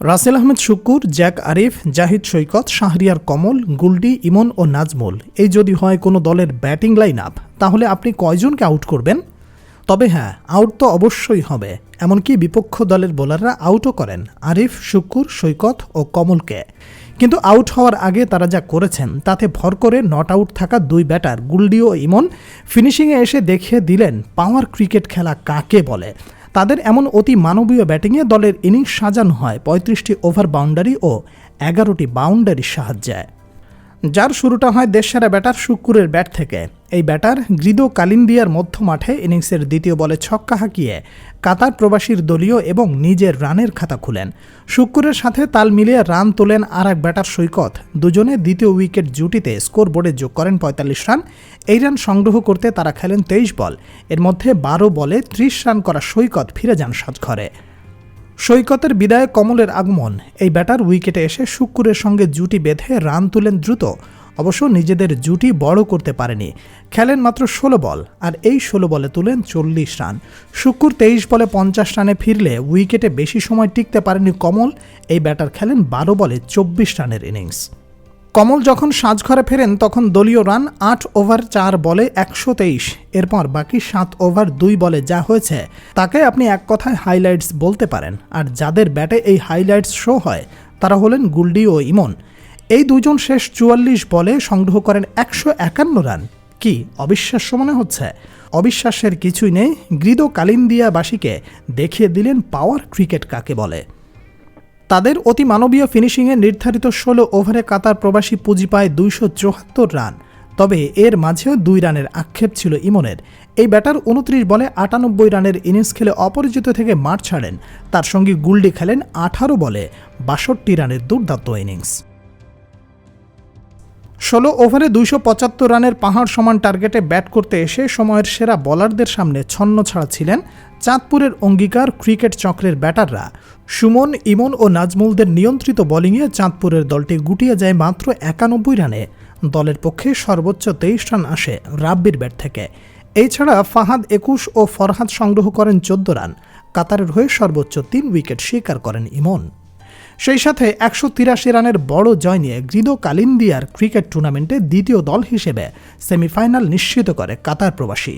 Rasel Ahmed Shukur Jack Arif, Zahid Saikat, Shahriar Kamal, গুলডি, Emon ও নাজমুল। এই যদি হয় কোনো দলের ব্যাটিং লাইন আপ তাহলে আপনি কয়জনকে আউট করবেন? তবে হ্যাঁ আউট তো অবশ্যই হবে। এমনকি বিপক্ষ দলের বোলাররা আউটও করেন, আরিফ শুকুর সৈকত ও কমলকে। কিন্তু আউট হওয়ার আগে তারা যা করেছেন, তাতে ভর করে নট আউট থাকা দুই ব্যাটার গুলডি ও ইমন ফিনিশিংয়ে এসে দেখিয়ে দিলেন পাওয়ার ক্রিকেট খেলা কাকে বলে? তাদের এমন অতি মানবীয় ব্যাটিংয়ে দলের ইনিংস সাজানো হয় পঁয়ত্রিশটি ওভার বাউন্ডারি ও এগারোটি বাউন্ডারির সাহায্যে। যার শুরুটা হয় দেশসেরা ব্যাটার শুক্কুরের ব্যাট থেকে। এই ব্যাটার গ্রিদো কালিন্দিয়ার মধ্য মাঠে ইনিংসের দ্বিতীয় বলে ছক্কা হাঁকিয়ে কাতার প্রবাসীর দলীয় এবং নিজের রানের খাতা খুলেন। শুক্কুরের সাথে তাল মিলিয়ে রান তোলেন আর এক ব্যাটার সৈকত। দুজনে দ্বিতীয় উইকেট জুটিতে স্কোর বোর্ডে যোগ করেন পঁয়তাল্লিশ রান। এই রান সংগ্রহ করতে তারা খেলেন তেইশ বল। এর মধ্যে বারো বলে ত্রিশ রান করা সৈকত ফিরে যান সাজঘরে সৈকতের বিদায়ে কমলের আগমন। এই ব্যাটার উইকেটে এসে শুক্কুরের সঙ্গে জুটি বেঁধে রান তুলেন দ্রুত। অবশ্য নিজেদের জুটি বড় করতে পারেনি। খেলেন মাত্র ষোলো বল, আর এই ষোলো বলে তুলেন চল্লিশ রান। শুক্কুর তেইশ বলে পঞ্চাশ রানে ফিরলে উইকেটে বেশি সময় টিকতে পারেনি কমল। এই ব্যাটার খেলেন বারো বলে চব্বিশ রানের ইনিংস। কমল যখন সাজঘরে ফেরেন, তখন দলীয় রান আট ওভার চার বলে একশো তেইশ। এরপর বাকি সাত ওভার দুই বলে যা হয়েছে, তাকে আপনি এক কথায় হাইলাইটস বলতে পারেন। আর যাদের ব্যাটে এই হাইলাইটস শো হয়, তারা হলেন গুলডি ও ইমন। এই দুজন শেষ চুয়াল্লিশ বলে সংগ্রহ করেন একশো একান্ন রান। কি অবিশ্বাস্য মনে হচ্ছে? অবিশ্বাসের কিছুই নেই। গ্রিদো কালিন্দিয়াবাসীকে দেখিয়ে দিলেন পাওয়ার ক্রিকেট কাকে বলে। তাদের অতি মানবীয় ফিনিশিংয়ে নির্ধারিত ষোলো ওভারে কাতার প্রবাসী পুঁজি পায় দুইশো চুয়াত্তর রান। তবে এর মাঝেও দুই রানের আক্ষেপ ছিল ইমনের। এই ব্যাটার উনত্রিশ বলে আটানব্বই রানের ইনিংস খেলে অপরিচিত থেকে মাঠ ছাড়েন। তার সঙ্গে গুল্ডি খেলেন আঠারো বলে বাষট্টি রানের দুর্দান্ত ইনিংস। ষোলো ওভারে দুইশো পঁচাত্তর রানের পাহাড় সমান টার্গেটে ব্যাট করতে এসে সময়ের সেরা বলারদের সামনে ছন্ন ছাড়া ছিলেন চাঁদপুরের অঙ্গীকার ক্রিকেট চক্রের ব্যাটাররা। সুমন, ইমন ও নাজমুলদের নিয়ন্ত্রিত বোলিংয়ে চাঁদপুরের দলটি গুটিয়ে যায় মাত্র একানব্বই রানে। দলের পক্ষে সর্বোচ্চ তেইশ রান আসে রাব্বির ব্যাট থেকে। এছাড়া ফাহাদ একুশ ও ফরহাদ সংগ্রহ করেন চোদ্দ রান। কাতারের হয়ে সর্বোচ্চ তিন উইকেট স্বীকার করেন ইমন। সেই সাথে একশো তিরাশি রানের বড় জয় নিয়ে গ্রিদো কালিন্দিয়ার ক্রিকেট টুর্নামেন্টে দ্বিতীয় দল হিসেবে সেমিফাইনাল নিশ্চিত করে কাতার প্রবাসী।